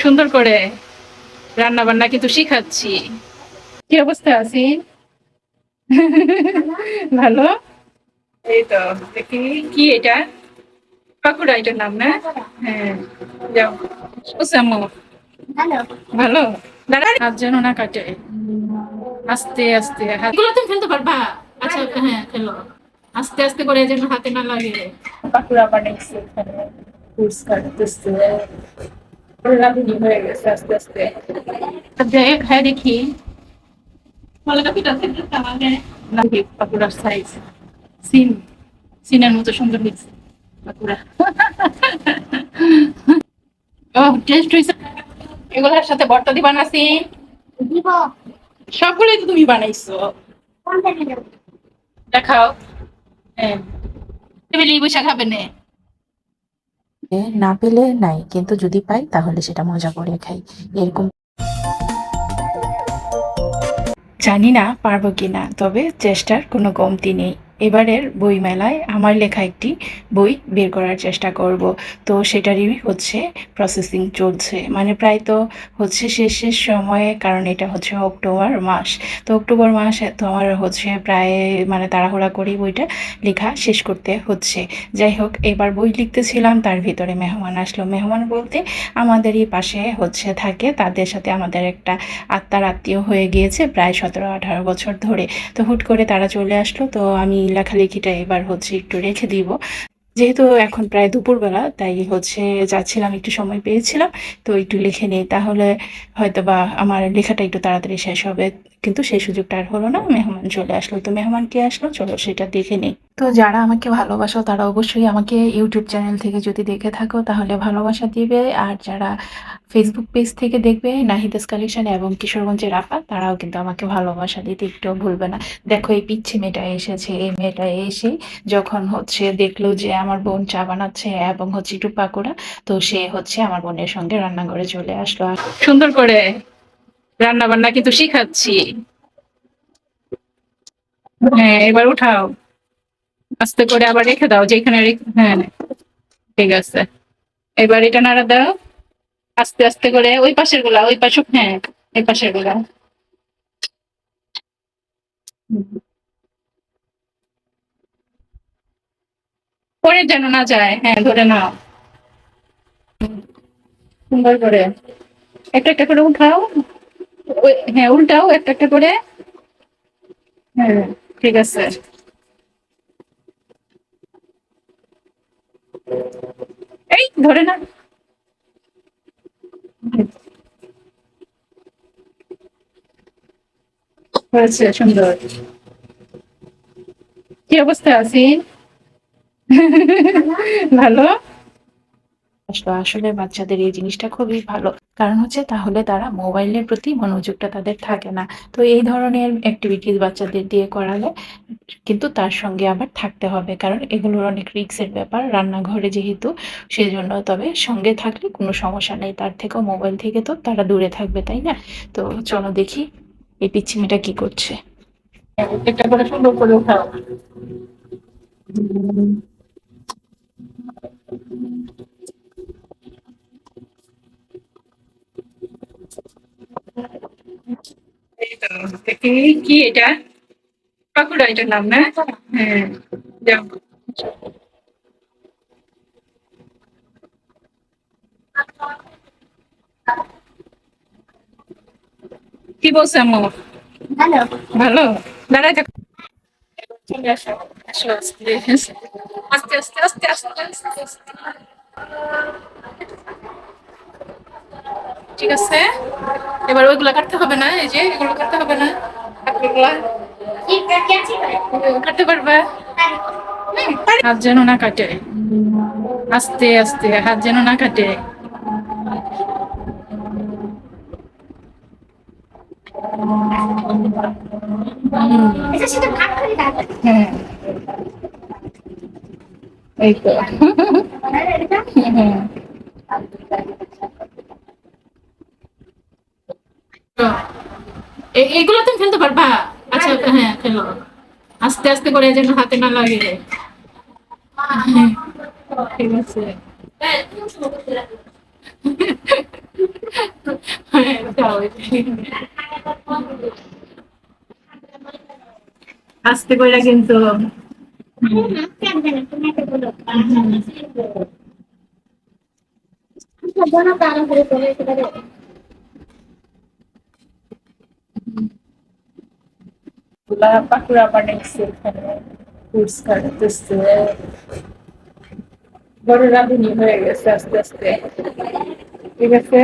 সুন্দর করে রান্না বান্না কিন্তু শিখাচ্ছি। কি অবস্থা আছি ভালো? এই তো দেখি কি এটা? পাকুড়া এটার নাম না? হ্যাঁ যাও। ওসামো। ভালো। দাঁড়া যেন না কাটে। আস্তে আস্তে হাতগুলো তুমি ফেলতে পারবা? আচ্ছা হ্যাঁ ফেলো। আস্তে আস্তে করে যেন হাতে না লাগে। পাকুড়া বানাইছে এখানে। কাটতেছে রাঁধুনি হয়ে গেছে আস্তে আস্তে। দেখ। হ্যাঁ পাকুড়ার সাইজ সিন সিনের মতো সুন্দর হয়েছে। পাকুড়া। ও টেস্ট হয়েছে। এগুলোর সাথে ভর্তা দিবা না সিন? সবগুলোই তো তুমি বানাইছো। দেখাও। হ্যাঁ বসে খাবে না। না পেলে নাই, কিন্তু যদি পাই তাহলে সেটা মজা করে খাই। এরকম জানি না পারব কিনা, তবে চেষ্টার কোনো কমতি নেই। এবারের বই মেলায় আমার লেখা একটি বই বের করার চেষ্টা করব। তো সেটারই হচ্ছে প্রসেসিং চলছে। মানে প্রায় তো হচ্ছে শেষের সময়ে, কারণ এটা হচ্ছে অক্টোবর মাস। তো অক্টোবর মাস তো আমার হচ্ছে প্রায় মানে তাড়াহুড়া করেই বইটা লেখা শেষ করতে হচ্ছে। যাই হোক, এবার বই লিখতেছিলাম, তার ভিতরে মেহমান আসলো। মেহমান বলতে আমাদেরই পাশে হচ্ছে থাকে, তাদের সাথে আমাদের একটা আত্মার আত্মীয় হয়ে গিয়েছে প্রায় সতেরো আঠারো বছর ধরে। তো হুট করে তারা চলে আসলো, তো আমি লেখালেখিটা এবার হচ্ছে একটু রেখে দিব। যেহেতু এখন প্রায় দুপুরবেলা, তাই হচ্ছে যাচ্ছিলাম, একটু সময় পেয়েছিলাম। তো একটু লিখে নিই, তাহলে হয়তো বা আমার লেখাটা একটু তাড়াতাড়ি শেষ হবে। কিন্তু সেই সুযোগটা আর হলো না মেহমান চলে আসলো। তো মেহমান কে আসলো? চলো সেটা দেখে নিই। তো যারা আমাকে ভালোবাসো তারা অবশ্যই আমাকে ইউটিউব চ্যানেল থেকে যদি দেখে থাকো তাহলে ভালোবাসা দিবে। আর যারা ফেসবুক পেজ থেকে দেখবে নাহিদাস কালেকশন এবং কিশোরগঞ্জের আপা তারাও কিন্তু আমাকে ভালোবাসা দিতে একটু ভুলবে না। দেখো এই পিচ্ছি মেয়েটা এসেছে এই মেয়েটা এসে যখন হচ্ছে দেখল যে আমার বোন চা বানাচ্ছে এবং হচ্ছে একটু পাকোড়া তো সে হচ্ছে আমার বোনের সঙ্গে রান্নাঘরে চলে আসলো। আর সুন্দর করে। রান্না বান্না কিন্তু শিখাচ্ছি। হ্যাঁ এবার উঠাও। আস্তে করে আবার রেখে দাও, যেখানে হ্যাঁ ঠিক আছে। এবার এটা নাড়া দাও। আস্তে আস্তে করে ওই পাশেরগুলা, ওই পাশে হ্যাঁ এই পাশেরগুলা। পরে যেন না যায় হ্যাঁ ধরে নাও। সুন্দর করে। একটা একটা করে উঠাও। হ্যাঁ উল্টাও একটা একটা করে। হ্যাঁ ঠিক আছে। এই, ধরে না হয়েছে, সুন্দর। কি অবস্থা আছি ভালো? আসলো। আসলে বাচ্চাদের এই জিনিসটা খুবই ভালো। কারণ হচ্ছে তাহলে তারা মোবাইলের প্রতি মনোযোগটা তাদের থাকে না। তো এই ধরনের অ্যাক্টিভিটিস বাচ্চাদের দিয়ে করালে কিন্তু তার সঙ্গে আবার থাকতে হবে। কারণ এগুলোর অনেক রিস্কের ব্যাপার। রান্নাঘরে যেহেতু সেজন্য তবে সঙ্গে থাকলে কোনো সমস্যা নেই। তার থেকেও মোবাইল থেকে তো তারা দূরে থাকবে, তাই না? তো চলো দেখি এই পিচ্ছি মেয়েটা কি করছে। একটা এই তো, দেখি কি এটা? পাকুড়া এটার নাম না? হ্যাঁ যাও। কি বলছে আম্মু? ভালো। ভালো? দাঁড়ায় থাকো। চলে আসো আসো আস্তে আস্তে আস্তে আস্তে আস্তে আস্তে আস্তে। ঠিক আছে? এবার ওইগুলা কাটতে হবে না এই যে এগুলো কাটতে হবে না। কাটতে পারবে? হাত যেন না কাটে। আস্তে আস্তে হাত যেন না কাটে। হ্যাঁ। এগুলো তুমি ফেলতে পারবা? আচ্ছা হ্যাঁ ফেলো। আস্তে আস্তে করে যেন হাতে না লাগে। হ্যাঁ, ঠিক আছে। খাও আস্তে করে কিন্তু। दोनों এগুলা পাকুড়া বানাইছে এখানে ফুডস খাটাতেছে বড় রাঁধুনি হয়ে গেছে আস্তে আস্তে। ঠিক আছে?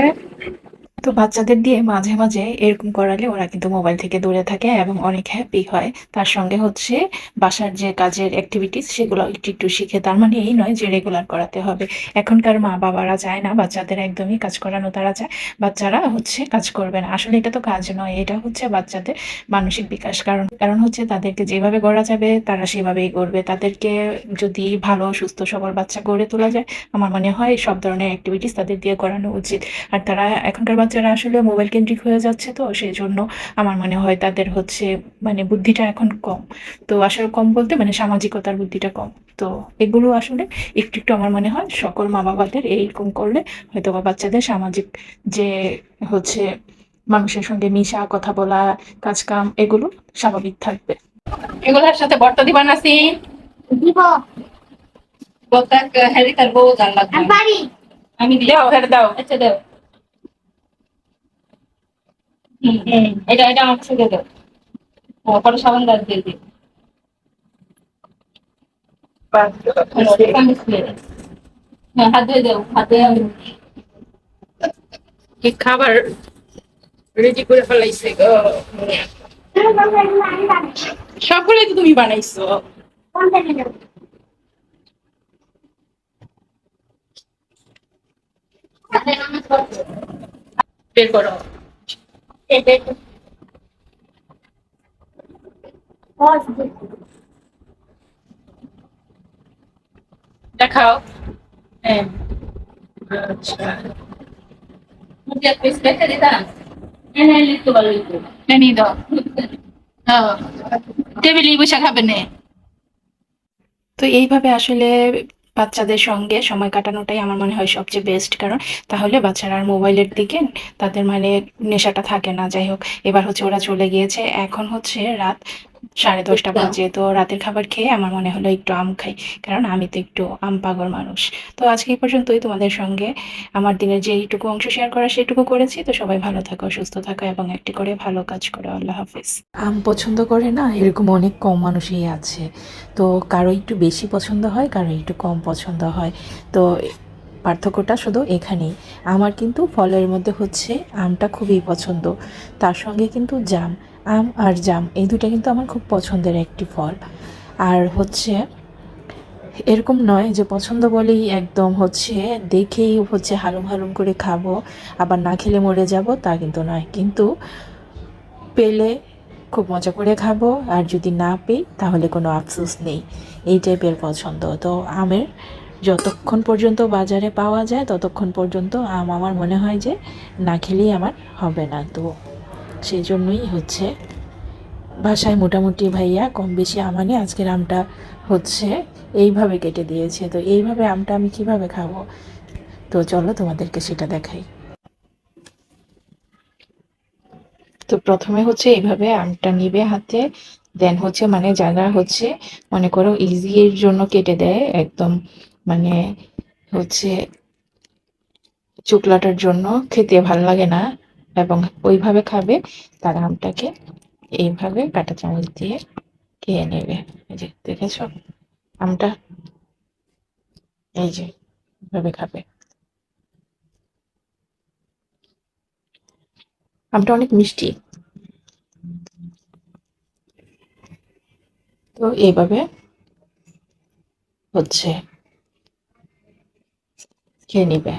তো বাচ্চাদের দিয়ে মাঝে মাঝে এরকম করালে ওরা কিন্তু মোবাইল থেকে দূরে থাকে এবং অনেক হ্যাপি হয়। তার সঙ্গে হচ্ছে বাসার যে কাজের অ্যাক্টিভিটিস সেগুলো একটু একটু শিখে। তার মানে এই নয় যে রেগুলার করাতে হবে। এখনকার মা বাবারা চায় না, বাচ্চাদের একদমই কাজ করানো তারা চায়, বাচ্চারা হচ্ছে কাজ করবে না। আসলে এটা তো কাজ নয়, এটা হচ্ছে বাচ্চাদের মানসিক বিকাশ। কারণ কারণ হচ্ছে তাদেরকে যেভাবে গড়া যাবে, তারা সেভাবেই গড়বে। তাদেরকে যদি ভালো, সুস্থ, সবল বাচ্চা গড়ে তোলা যায়, আমার মনে হয় সব ধরনের অ্যাক্টিভিটিস তাদের দিয়ে করানো উচিত। আর তারা এখনকার বাচ্চারা আসলে মোবাইল কেন্দ্রিক হয়ে যাচ্ছে তো সেই জন্য আমার মনে হয় তাদের হচ্ছে মানে বুদ্ধিটা এখন কম। তো আসলে কম বলতে মানে সামাজিকতার বুদ্ধিটা কম। তো এগুলো আসলে একটু একটু আমার মনে হয় সকল মা বাবাদের এইরকম করলে হয়তো বা বাচ্চাদের সামাজিক যে হচ্ছে মানুষের সঙ্গে মিশা কথা বলা কাজ কাম এগুলো স্বাভাবিক থাকবে। এগুলোর সাথে ভর্তা দিবা নাসি দিব। ভর্তা হ্যারি তার বউ জান লাগবে আমি দাও হ্যাঁ দাও। আচ্ছা দাও। এটা এটা আমার থেকে দাও। ও, পরে সাবান দাও, দিয়ে দিই। হ্যাঁ হাত ধুয়ে দাও, হাত ধুয়ে খাবার রেডি করে ফেলাইছে গো? সবগুলোই তো তুমি বানাইছো। বের করো। দেখাও। হ্যাঁ। আচ্ছা। দিতাম হ্যাঁ টেবিলে বসে খাবে না। তো এইভাবে আসলে বাচ্চাদের সঙ্গে সময় কাটানোটাই আমার মনে হয় সবচেয়ে বেস্ট কারণ তাহলে বাচ্চারা আর মোবাইলের দিকে তাদের মানে নেশাটা থাকে না। যাই হোক, এবার হচ্ছে ওরা চলে গিয়েছে। এখন হচ্ছে রাত সাড়ে দশটা বাজে তো রাতের খাবার খেয়ে আমার মনে হলো একটু আম খাই কারণ আমি তো একটু আম পাগল মানুষ। তো আজকে এই পর্যন্তই তোমাদের সঙ্গে। আমার দিনের যে এইটুকু অংশ শেয়ার করা সেটুকু করেছি তো সবাই ভালো থাকো সুস্থ থাকো এবং একটি করে ভালো কাজ করো। আল্লাহ হাফিজ। আম পছন্দ করে না? এরকম অনেক কম মানুষই আছে। তো কারও একটু বেশি পছন্দ হয় কারও একটু কম পছন্দ হয়। তো পার্থক্যটা শুধু এখানেই। আমার কিন্তু ফলের মধ্যে হচ্ছে আমটা খুবই পছন্দ। তার সঙ্গে কিন্তু জাম। আম আর জাম, এই দুটো কিন্তু আমার খুব পছন্দের একটি ফল। আর হচ্ছে, এরকম নয় যে পছন্দ বলেই একদম হচ্ছে দেখেই হচ্ছে হালুম হালুম করে খাব, আবার না খেলে মরে যাব তা কিন্তু নয়। কিন্তু পেলে খুব মজা করে খাব, আর যদি না পেই তাহলে কোনো আফসোস নেই। এই টাইপের পছন্দ। তো আমের যতক্ষণ পর্যন্ত বাজারে পাওয়া যায় ততক্ষণ পর্যন্ত আম আমার মনে হয় যে না খেলেই আমার হবে না। তো সেই জন্যই হচ্ছে। বাসায় মোটামুটি ভাইয়া কম বেশি আমানে আজকের আমটা হচ্ছে এইভাবে কেটে দিয়েছে। তো এইভাবে আমটা আমি কীভাবে খাব? তো চলো তোমাদেরকে সেটা দেখাই। তো প্রথমে হচ্ছে এইভাবে আমটা নিবে হাতে দেন হচ্ছে মানে যারা হচ্ছে, মনে করো ইজির জন্য কেটে দেয় একদম মানে হচ্ছে চুকলাটার জন্য, খেতে ভালো লাগে না। এবং ওইভাবে খাবে, তারা আমটাকে এইভাবে কাঁটা চামচ দিয়ে খেয়ে নেবে। এই যে দেখেছ? আমটা এই যে এভাবে খাবে। আমটা অনেক মিষ্টি। তো এইভাবে হচ্ছে খেয়ে নিবে।